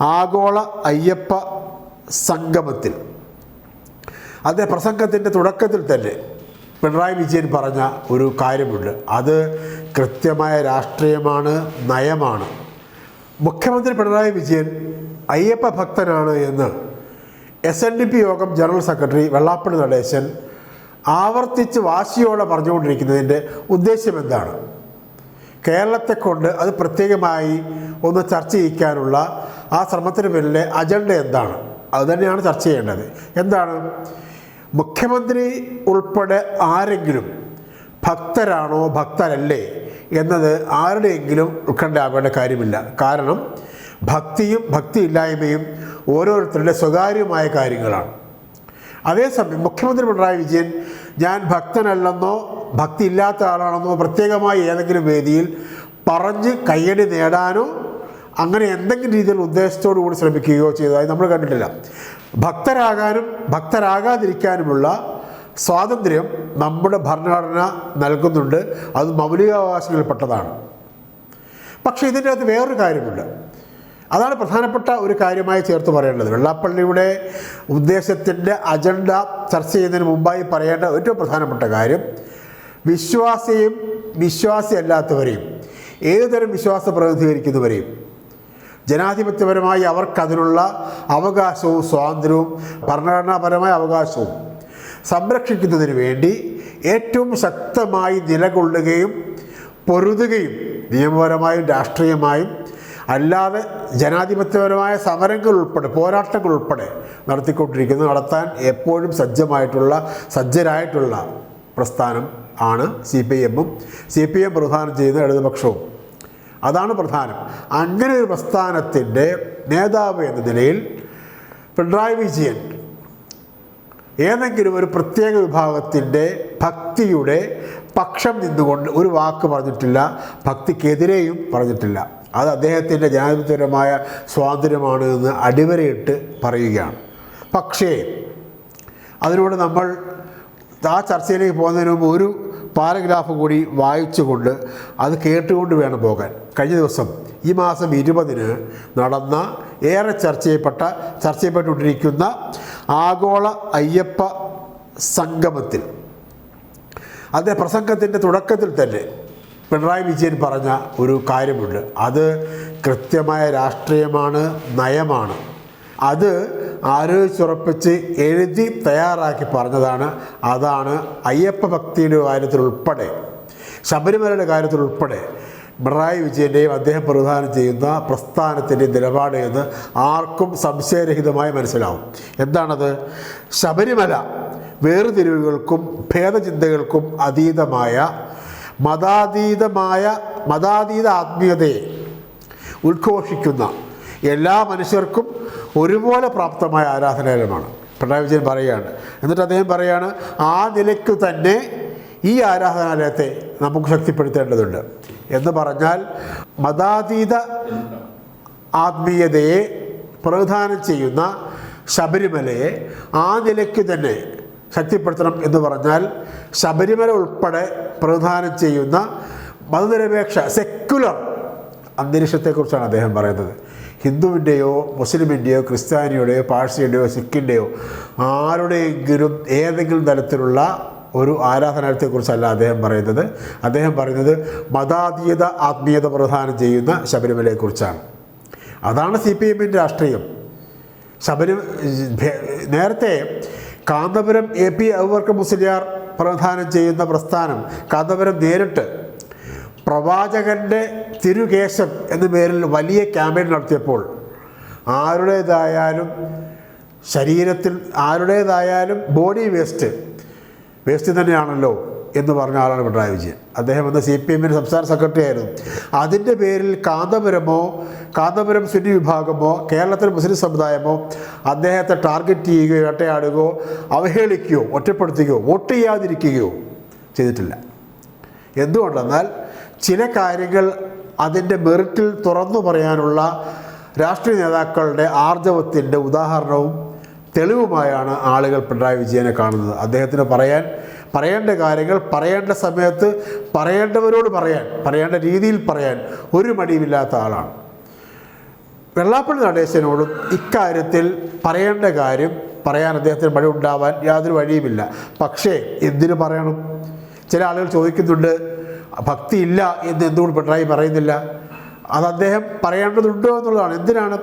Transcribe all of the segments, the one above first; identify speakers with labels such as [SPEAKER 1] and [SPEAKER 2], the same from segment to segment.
[SPEAKER 1] ആഗോള അയ്യപ്പ സംഗമത്തിൽ. അതേ പ്രസംഗത്തിന്റെ തുടക്കത്തിൽ തന്നെ പിണറായി വിജയൻ പറഞ്ഞ ഒരു കാര്യമുണ്ട്. അത് കൃത്യമായ രാഷ്ട്രീയമാണ് നയമാണ്. മുഖ്യമന്ത്രി പിണറായി വിജയൻ അയ്യപ്പ ഭക്തനാണ് എന്ന് എസ് എൻ ഡി പി യോഗം ജനറൽ സെക്രട്ടറി വെള്ളാപ്പള്ളി നടേശൻ ആവർത്തിച്ച് വാശിയോടെ പറഞ്ഞുകൊണ്ടിരിക്കുന്നതിന്റെ ഉദ്ദേശ്യം എന്താണ്? കേരളത്തെക്കൊണ്ട് അത് പ്രത്യേകമായി ഒന്ന് ചർച്ച ചെയ്യിക്കാനുള്ള ആ ശ്രമത്തിന് പിന്നിലെ അജണ്ട എന്താണ്? അതുതന്നെയാണ് ചർച്ച ചെയ്യേണ്ടത്. എന്താണ്? മുഖ്യമന്ത്രി ഉൾപ്പെടെ ആരെങ്കിലും ഭക്തരാണോ ഭക്തരല്ലേ എന്നത് ആരുടെയെങ്കിലും ഉത്കണ്ഠയാവേണ്ട കാര്യമില്ല. കാരണം ഭക്തിയും ഭക്തിയില്ലായ്മയും ഓരോരുത്തരുടെ സ്വകാര്യമായ കാര്യങ്ങളാണ്. അതേസമയം മുഖ്യമന്ത്രി പിണറായി വിജയൻ ഞാൻ ഭക്തനല്ലെന്നോ ഭക്തി ഇല്ലാത്ത ആളാണെന്നോ പ്രത്യേകമായി ഏതെങ്കിലും വേദിയിൽ പറഞ്ഞ് കയ്യടി നേടാനോ അങ്ങനെ എന്തെങ്കിലും രീതിയിൽ ഉദ്ദേശത്തോടു കൂടി ശ്രമിക്കുകയോ ചെയ്തതായി നമ്മൾ കണ്ടിട്ടില്ല. ഭക്തരാകാനും ഭക്തരാകാതിരിക്കാനുമുള്ള സ്വാതന്ത്ര്യം നമ്മുടെ ഭരണഘടന നൽകുന്നുണ്ട്. അത് മൗലികാവകാശങ്ങളിൽപ്പെട്ടതാണ്. പക്ഷേ ഇതിന്റെ അകത്ത് വേറൊരു കാര്യമുണ്ട്. അതാണ് പ്രധാനപ്പെട്ട ഒരു കാര്യമായി ചേർത്ത് പറയേണ്ടത്. വെള്ളാപ്പള്ളിയുടെ ഉദ്ദേശത്തിന്റെ അജണ്ട ചർച്ച ചെയ്യുന്നതിന് മുമ്പായി പറയേണ്ട ഏറ്റവും പ്രധാനപ്പെട്ട കാര്യം വിശ്വാസിയും വിശ്വാസിയല്ലാത്തവരെയും ഏതുതരം വിശ്വാസം പ്രതിനിധീകരിക്കുന്നവരെയും ജനാധിപത്യപരമായി അവർക്കതിനുള്ള അവകാശവും സ്വാതന്ത്ര്യവും ഭരണഘടനാപരമായ അവകാശവും സംരക്ഷിക്കുന്നതിന് വേണ്ടി ഏറ്റവും ശക്തമായി നിലകൊള്ളുകയും പൊരുതുകയും നിയമപരമായും രാഷ്ട്രീയമായും അല്ലാതെ ജനാധിപത്യപരമായ സമരങ്ങൾ ഉൾപ്പെടെ പോരാട്ടങ്ങൾ ഉൾപ്പെടെ നടത്തിക്കൊണ്ടിരിക്കുന്നത് നടത്താൻ എപ്പോഴും സജ്ജമായിട്ടുള്ള സജ്ജരായിട്ടുള്ള പ്രസ്ഥാനം ആണ് സി പി എമ്മും സി പി എം പ്രധാനം ചെയ്യുന്ന ഇടതുപക്ഷവും. അതാണ് പ്രധാനം. അങ്ങനെ ഒരു പ്രസ്ഥാനത്തിന്റെ നേതാവ് എന്ന നിലയിൽ പിണറായി വിജയൻ ഏതെങ്കിലും ഒരു പ്രത്യേക വിഭാഗത്തിന്റെ ഭക്തിയുടെ പക്ഷം നിന്നുകൊണ്ട് ഒരു വാക്ക് പറഞ്ഞിട്ടില്ല ഭക്തിക്കെതിരെയും പറഞ്ഞിട്ടില്ല. അത് അദ്ദേഹത്തിന്റെ ജനാധിപത്യപരമായ സ്വാതന്ത്ര്യമാണ് എന്ന് അടിവരയിട്ട് പറയുകയാണ്. പക്ഷേ അതിനോട് നമ്മൾ ആ ചർച്ചയിലേക്ക് പോകുന്നതിന് മുമ്പ് ഒരു പാരഗ്രാഫ് കൂടി വായിച്ചുകൊണ്ട് അത് കേട്ടുകൊണ്ട് വേണം പോകാൻ. കഴിഞ്ഞ ദിവസം ഈ മാസം ഇരുപതിന് നടന്ന ഏറെ ചർച്ച ചെയ്യപ്പെട്ട ചർച്ച ചെയ്യപ്പെട്ടുകൊണ്ടിരിക്കുന്ന ആഗോള അയ്യപ്പ സംഗമത്തിൽ അതിന്റെ പ്രസംഗത്തിന്റെ തുടക്കത്തിൽ തന്നെ പിണറായി വിജയൻ പറഞ്ഞ ഒരു കാര്യമുണ്ട്. അത് കൃത്യമായ രാഷ്ട്രീയമാണ് നയമാണ്. അത് ആലോചിച്ചുറപ്പിച്ച് എഴുതി തയ്യാറാക്കി പറഞ്ഞതാണ്. അതാണ് അയ്യപ്പ ഭക്തിയുടെ കാര്യത്തിലുൾപ്പെടെ ശബരിമലയുടെ കാര്യത്തിലുൾപ്പെടെ പിണറായി വിജയന്റെയും അദ്ദേഹം പ്രധാനം ചെയ്യുന്ന പ്രസ്ഥാനത്തിന്റെ നിലപാട് എന്ന് ആർക്കും സംശയരഹിതമായി മനസ്സിലാവും. എന്താണത്? ശബരിമല വേർതിരിവുകൾക്കും ഭേദചിന്തകൾക്കും അതീതമായ മതാതീതമായ മതാതീത ആത്മീയതയെ ഉദ്ഘോഷിക്കുന്ന എല്ലാ മനുഷ്യർക്കും ഒരുപോലെ പ്രാപ്തമായ ആരാധനാലയമാണ്. പിണറായി വിജയൻ പറയുകയാണ്. എന്നിട്ട് അദ്ദേഹം പറയുകയാണ് ആ നിലയ്ക്ക് തന്നെ ഈ ആരാധനാലയത്തെ നമുക്ക് ശക്തിപ്പെടുത്തേണ്ടതുണ്ട്. എന്ന് പറഞ്ഞാൽ മതാതീത ആത്മീയതയെ പ്രതിദാനം ചെയ്യുന്ന ശബരിമലയെ ആ നിലയ്ക്ക് തന്നെ ശക്തിപ്പെടുത്തണം എന്ന് പറഞ്ഞാൽ ശബരിമല ഉൾപ്പെടെ പ്രതിദാനം ചെയ്യുന്ന മതനിരപേക്ഷ സെക്യുലർ അന്തരീക്ഷത്തെക്കുറിച്ചാണ് അദ്ദേഹം പറയുന്നത്. ഹിന്ദുവിന്റെയോ മുസ്ലിമിന്റെയോ ക്രിസ്ത്യാനിയുടെയോ പാഴ്സിയുടെയോ സിഖിന്റെയോ ആരുടെയെങ്കിലും ഏതെങ്കിലും തരത്തിലുള്ള ഒരു ആരാധനാലയത്തെക്കുറിച്ചല്ല അദ്ദേഹം പറയുന്നത്. അദ്ദേഹം പറയുന്നത് മതാതീത ആത്മീയത പ്രധാനം ചെയ്യുന്ന ശബരിമലയെക്കുറിച്ചാണ്. അതാണ് സി പി എമ്മിന്റെ രാഷ്ട്രീയം. ശബരി നേരത്തെ കാന്തപുരം എ പി അബൂബക്കർ മുസ്ലിയാർ പ്രധാനം ചെയ്യുന്ന പ്രസ്ഥാനം കാന്തപുരം നേരിട്ട് പ്രവാചകന്റെ തിരുകേശം എന്ന പേരിൽ വലിയ ക്യാമ്പയിൻ നടത്തിയപ്പോൾ ആരുടേതായാലും ശരീരത്തിൽ ആരുടേതായാലും ബോഡി വേസ്റ്റ് വേസ്റ്റ് തന്നെയാണല്ലോ എന്ന് പറഞ്ഞ ആളാണ് പിണറായി വിജയൻ. അദ്ദേഹം എന്ന സി പി എമ്മിന്റെ സംസ്ഥാന സെക്രട്ടറി ആയിരുന്നു അതിന്റെ പേരിൽ കാന്തപുരമോ കാന്തപുരം സുന്നി വിഭാഗമോ കേരളത്തിലെ മുസ്ലിം സമുദായമോ അദ്ദേഹത്തെ ടാർഗറ്റ് ചെയ്യുകയോ വേട്ടയാടുകയോ അവഹേളിക്കുകയോ ഒറ്റപ്പെടുത്തുകയോ വോട്ട് ചെയ്യാതിരിക്കുകയോ ചെയ്തിട്ടില്ല. എന്തുകൊണ്ടെന്നാൽ ചില കാര്യങ്ങൾ അതിന്റെ മെറിറ്റിൽ തുറന്നു പറയാനുള്ള രാഷ്ട്രീയ നേതാക്കളുടെ ആർജവത്തിന്റെ ഉദാഹരണവും തെളിവുമായാണ് ആളുകൾ പിണറായി വിജയനെ കാണുന്നത്. അദ്ദേഹത്തിന് പറയാൻ പറയേണ്ട കാര്യങ്ങൾ പറയേണ്ട സമയത്ത് പറയേണ്ടവരോട് പറയാൻ പറയേണ്ട രീതിയിൽ പറയാൻ ഒരു മടിയുമില്ലാത്ത ആളാണ്. വെള്ളാപ്പള്ളി നടേശനോടും ഇക്കാര്യത്തിൽ പറയേണ്ട കാര്യം പറയാൻ അദ്ദേഹത്തിന് മടി ഉണ്ടാവാൻ യാതൊരു വഴിയുമില്ല. പക്ഷേ എന്തിനു പറയണം? ചില ആളുകൾ ചോദിക്കുന്നുണ്ട് ഭക്തി ഇല്ല എന്ന് എന്തുകൊണ്ട് പിണറായി പറയുന്നില്ല? അത് അദ്ദേഹം പറയേണ്ടതുണ്ടോ എന്നുള്ളതാണ്. എന്തിനാണ്?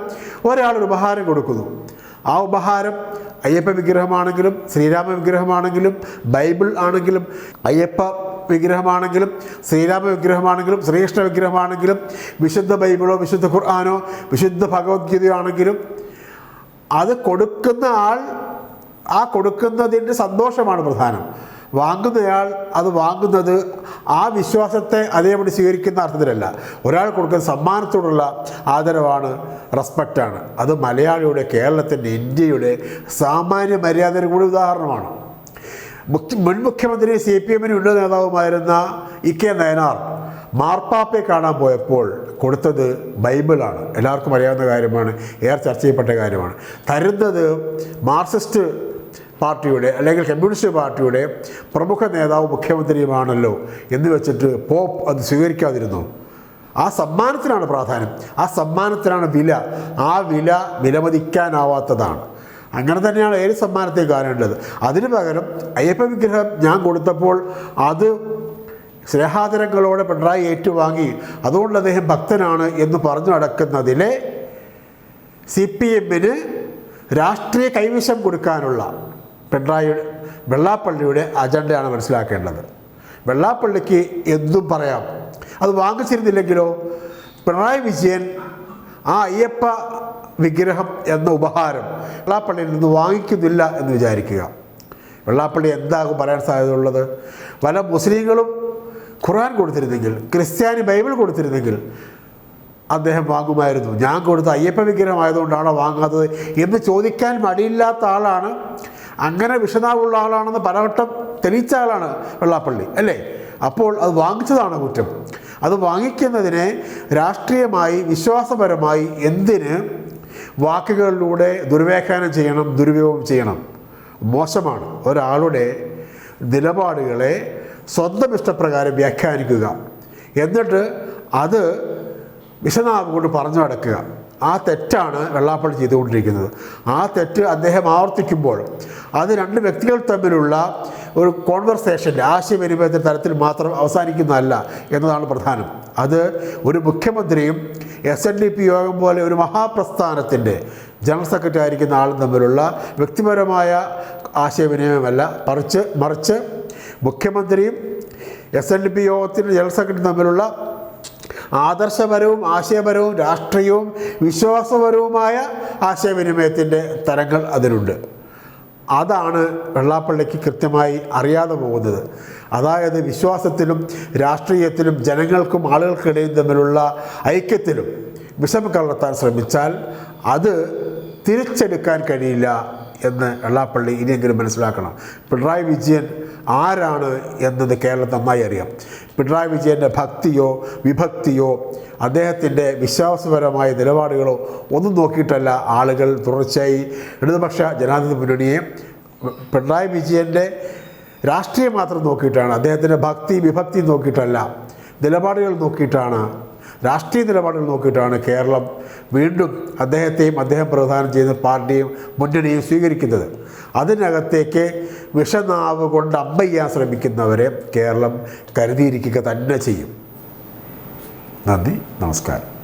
[SPEAKER 1] ഒരാൾ ഒരു ഉപഹാരം കൊടുക്കുന്നു. ആ ഉപഹാരം അയ്യപ്പ വിഗ്രഹമാണെങ്കിലും ശ്രീരാമ വിഗ്രഹമാണെങ്കിലും ബൈബിൾ ആണെങ്കിലും അയ്യപ്പ വിഗ്രഹമാണെങ്കിലും ശ്രീരാമ വിഗ്രഹമാണെങ്കിലും ശ്രീകൃഷ്ണ വിഗ്രഹമാണെങ്കിലും വിശുദ്ധ ബൈബിളോ വിശുദ്ധ ഖുർആാനോ വിശുദ്ധ ഭഗവത്ഗീതയോ ആണെങ്കിലും അത് കൊടുക്കുന്ന ആൾ ആ കൊടുക്കുന്നതിന്റെ സന്തോഷമാണ് പ്രധാനം. വാങ്ങുന്നയാൾ അത് വാങ്ങുന്നത് ആ വിശ്വാസത്തെ അതേപടി സ്വീകരിക്കുന്ന അർത്ഥത്തിലല്ല. ഒരാൾ കൊടുക്കുന്ന സമ്മാനത്തോടുള്ള ആദരവാണ് റെസ്പെക്റ്റാണ്. അത് മലയാളിയുടെ കേരളത്തിന്റെ ഇന്ത്യയുടെ സാമാന്യ മര്യാദയുടെ കൂടി ഉദാഹരണമാണ്. മുഖ്യ മുൻ മുഖ്യമന്ത്രി സി പി എമ്മിന് ഉന്നത നേതാവുമായിരുന്ന ഇ കെ നയനാർ മാർപ്പാപ്പയെ കാണാൻ പോയപ്പോൾ കൊടുത്തത് ബൈബിളാണ്. എല്ലാവർക്കും അറിയാവുന്ന കാര്യമാണ് ഏറെ ചർച്ച ചെയ്യപ്പെട്ട കാര്യമാണ്. തരുന്നത് മാർക്സിസ്റ്റ് പാർട്ടിയുടെ അല്ലെങ്കിൽ കമ്മ്യൂണിസ്റ്റ് പാർട്ടിയുടെ പ്രമുഖ നേതാവ് മുഖ്യമന്ത്രിയുമാണല്ലോ എന്ന് വെച്ചിട്ട് പോപ്പ് അത് സ്വീകരിക്കാതിരുന്നു. ആ സമ്മാനത്തിനാണ് പ്രാധാന്യം. ആ സമ്മാനത്തിനാണ് വില. ആ വില വിലമതിക്കാനാവാത്തതാണ്. അങ്ങനെ തന്നെയാണ് ഏത് സമ്മാനത്തെ കാണേണ്ടത്? അതിനു പകരം അയ്യപ്പ വിഗ്രഹം ഞാൻ കൊടുത്തപ്പോൾ അത് സ്നേഹാദരങ്ങളോടെ പിണറായി ഏറ്റുവാങ്ങി. അതുകൊണ്ട് അദ്ദേഹം ഭക്തനാണ് എന്ന് പറഞ്ഞു നടക്കുന്നതിലെ സി പി എമ്മിന് രാഷ്ട്രീയ കൈവശം കൊടുക്കാനുള്ള പിണറായിയുടെ വെള്ളാപ്പള്ളിയുടെ അജണ്ടയാണ് മനസ്സിലാക്കേണ്ടത്. വെള്ളാപ്പള്ളിക്ക് എന്തും പറയാം. അത് വാങ്ങിച്ചിരുന്നില്ലെങ്കിലോ പിണറായി വിജയൻ ആ അയ്യപ്പ വിഗ്രഹം എന്ന ഉപഹാരം വെള്ളാപ്പള്ളിയിൽ നിന്ന് വാങ്ങിക്കുന്നില്ല എന്ന് വിചാരിക്കുക. വെള്ളാപ്പള്ളി എന്താകും പറയാൻ സാധ്യതയുള്ളത്? പല മുസ്ലിങ്ങളും ഖുർആൻ കൊടുത്തിരുന്നെങ്കിൽ ക്രിസ്ത്യാനി ബൈബിൾ കൊടുത്തിരുന്നെങ്കിൽ അദ്ദേഹം വാങ്ങുമായിരുന്നു. ഞാൻ കൊടുത്ത അയ്യപ്പ വിഗ്രഹമായതുകൊണ്ടാണോ വാങ്ങാത്തത് എന്ന് ചോദിക്കാൻ മടിയില്ലാത്ത ആളാണ് അങ്ങനെ വിഷനാവുള്ള ആളാണെന്ന് പലവട്ടം തെളിയിച്ച ആളാണ് വെള്ളാപ്പള്ളി അല്ലേ? അപ്പോൾ അത് വാങ്ങിച്ചതാണ് കുറ്റം. അത് വാങ്ങിക്കുന്നതിനെ രാഷ്ട്രീയമായി വിശ്വാസപരമായി എന്തിന് വാക്കുകളിലൂടെ ദുർവ്യാഖ്യാനം ചെയ്യണം ദുരുപയോഗം ചെയ്യണം? മോശമാണ്. ഒരാളുടെ നിലപാടുകളെ സ്വന്തം ഇഷ്ടപ്രകാരം വ്യാഖ്യാനിക്കുക. എന്നിട്ട് അത് വിശനാവ് കൊണ്ട് പറഞ്ഞു നടക്കുക. ആ തെറ്റാണ് വെള്ളാപ്പള്ളി ചെയ്തുകൊണ്ടിരിക്കുന്നത്. ആ തെറ്റ് അദ്ദേഹം ആവർത്തിക്കുമ്പോൾ അത് രണ്ട് വ്യക്തികൾ തമ്മിലുള്ള ഒരു കോൺവെർസേഷന്റെ ആശയവിനിമയത്തിന്റെ തരത്തിൽ മാത്രം അവസാനിക്കുന്നതല്ല എന്നതാണ് പ്രധാനം. അത് ഒരു മുഖ്യമന്ത്രിയും എസ് എൻ ഡി പി യോഗം പോലെ ഒരു മഹാപ്രസ്ഥാനത്തിന്റെ ജനറൽ സെക്രട്ടറി ആയിരിക്കുന്ന ആളും തമ്മിലുള്ള വ്യക്തിപരമായ ആശയവിനിമയമല്ല. മറിച്ച് മറിച്ച് മുഖ്യമന്ത്രിയും എസ് എൻ ഡി പി യോഗത്തിന്റെ ജനറൽ സെക്രട്ടറി തമ്മിലുള്ള ആദർശപരവും ആശയപരവും രാഷ്ട്രീയവും വിശ്വാസപരവുമായ ആശയവിനിമയത്തിന്റെ തരങ്ങൾ അതിനുണ്ട് അതാണ് വെള്ളാപ്പള്ളിക്ക് കൃത്യമായി അറിയാതെ പോകുന്നത്. അതായത് വിശ്വാസത്തിലും രാഷ്ട്രീയത്തിലും ജനങ്ങൾക്കും ആളുകൾക്കിടയും തമ്മിലുള്ള ഐക്യത്തിലും വിഷം കലർത്താൻ ശ്രമിച്ചാൽ അത് തിരിച്ചെടുക്കാൻ കഴിയില്ല എന്ന് വെള്ളാപ്പള്ളി ഇനിയെങ്കിലും മനസ്സിലാക്കണം. പിണറായി വിജയൻ ആരാണ് എന്നത് കേരളം നന്നായി അറിയാം. പിണറായി വിജയന്റെ ഭക്തിയോ വിഭക്തിയോ അദ്ദേഹത്തിന്റെ വിശ്വാസപരമായ നിലപാടുകളോ ഒന്നും നോക്കിയിട്ടല്ല ആളുകൾ തുടർച്ചയായി ഇടതുപക്ഷ ജനാധിപത്യ മുന്നണിയെ പിണറായി വിജയന്റെ രാഷ്ട്രീയം മാത്രം നോക്കിയിട്ടാണ് അദ്ദേഹത്തിന്റെ ഭക്തി വിഭക്തി നോക്കിയിട്ടല്ല നിലപാടുകൾ നോക്കിയിട്ടാണ് രാഷ്ട്രീയ നിലപാടുകൾ നോക്കിയിട്ടാണ് കേരളം വീണ്ടും അദ്ദേഹത്തെയും അദ്ദേഹം പ്രധാനം ചെയ്യുന്ന പാർട്ടിയും മുന്നണിയും സ്വീകരിക്കുന്നത്. അതിനകത്തേക്ക് വിഷനാവ് കൊണ്ട് അമ്പയ്യാൻ ശ്രമിക്കുന്നവരെ കേരളം കരുതിയിരിക്കുക തന്നെ ചെയ്യും. നന്ദി നമസ്കാരം.